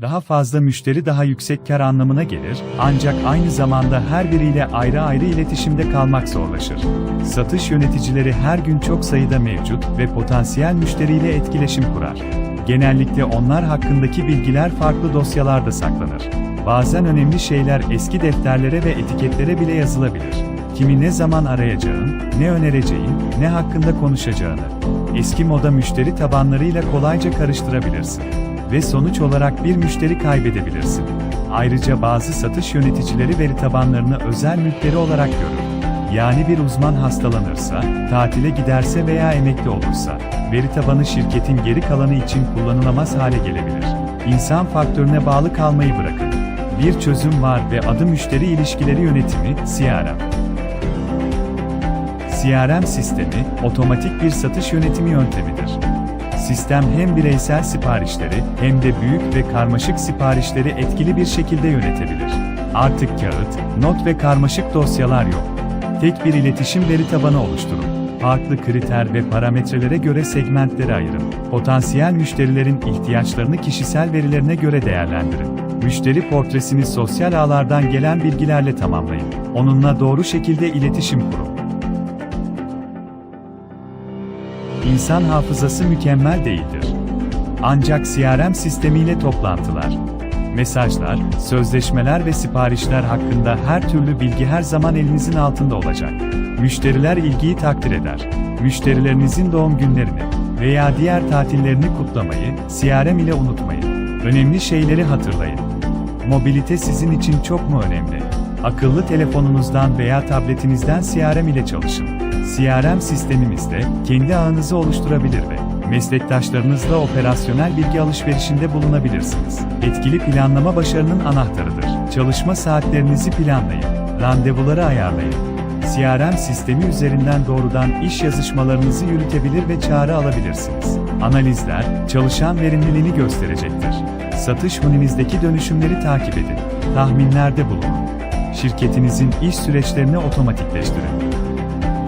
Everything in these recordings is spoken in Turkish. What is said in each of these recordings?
Daha fazla müşteri daha yüksek kar anlamına gelir, ancak aynı zamanda her biriyle ayrı ayrı iletişimde kalmak zorlaşır. Satış yöneticileri her gün çok sayıda mevcut ve potansiyel müşteriyle etkileşim kurar. Genellikle onlar hakkındaki bilgiler farklı dosyalarda saklanır. Bazen önemli şeyler eski defterlere ve etiketlere bile yazılabilir. Kimi ne zaman arayacağın, ne önereceğin, ne hakkında konuşacağını, eski moda müşteri tabanlarıyla kolayca karıştırabilirsin ve sonuç olarak bir müşteri kaybedebilirsin. Ayrıca bazı satış yöneticileri veri tabanlarını özel mülkleri olarak görür. Yani bir uzman hastalanırsa, tatile giderse veya emekli olursa, veri tabanı şirketin geri kalanı için kullanılamaz hale gelebilir. İnsan faktörüne bağlı kalmayı bırakın. Bir çözüm var ve adı müşteri ilişkileri yönetimi, CRM. CRM sistemi, otomatik bir satış yönetimi yöntemidir. Sistem hem bireysel siparişleri hem de büyük ve karmaşık siparişleri etkili bir şekilde yönetebilir. Artık kağıt, not ve karmaşık dosyalar yok. Tek bir iletişim veri tabanı oluşturun. Farklı kriter ve parametrelere göre segmentleri ayırın. Potansiyel müşterilerin ihtiyaçlarını kişisel verilerine göre değerlendirin. Müşteri portresini sosyal ağlardan gelen bilgilerle tamamlayın. Onunla doğru şekilde iletişim kurun. İnsan hafızası mükemmel değildir. Ancak CRM sistemiyle toplantılar, mesajlar, sözleşmeler ve siparişler hakkında her türlü bilgi her zaman elinizin altında olacak. Müşteriler ilgiyi takdir eder. Müşterilerinizin doğum günlerini veya diğer tatillerini kutlamayı CRM ile unutmayın. Önemli şeyleri hatırlayın. Mobilite sizin için çok mu önemli? Akıllı telefonunuzdan veya tabletinizden CRM ile çalışın. CRM sistemimizde kendi ağınızı oluşturabilir ve meslektaşlarınızla operasyonel bilgi alışverişinde bulunabilirsiniz. Etkili planlama başarının anahtarıdır. Çalışma saatlerinizi planlayın, randevuları ayarlayın. CRM sistemi üzerinden doğrudan iş yazışmalarınızı yürütebilir ve çağrı alabilirsiniz. Analizler, çalışan verimliliğini gösterecektir. Satış huninizdeki dönüşümleri takip edin. Tahminlerde bulunun. Şirketinizin iş süreçlerini otomatikleştirin.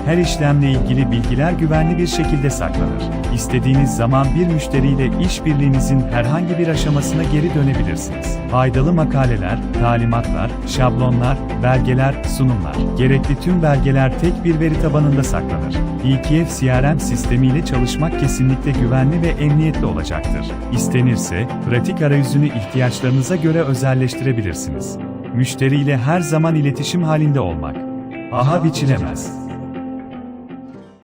Her işlemle ilgili bilgiler güvenli bir şekilde saklanır. İstediğiniz zaman bir müşteriyle işbirliğinizin herhangi bir aşamasına geri dönebilirsiniz. Faydalı makaleler, talimatlar, şablonlar, belgeler, sunumlar. Gerekli tüm belgeler tek bir veri tabanında saklanır. EKF CRM sistemiyle çalışmak kesinlikle güvenli ve emniyetli olacaktır. İstenirse, pratik arayüzünü ihtiyaçlarınıza göre özelleştirebilirsiniz. Müşteriyle her zaman iletişim halinde olmak. Aha biçilemez.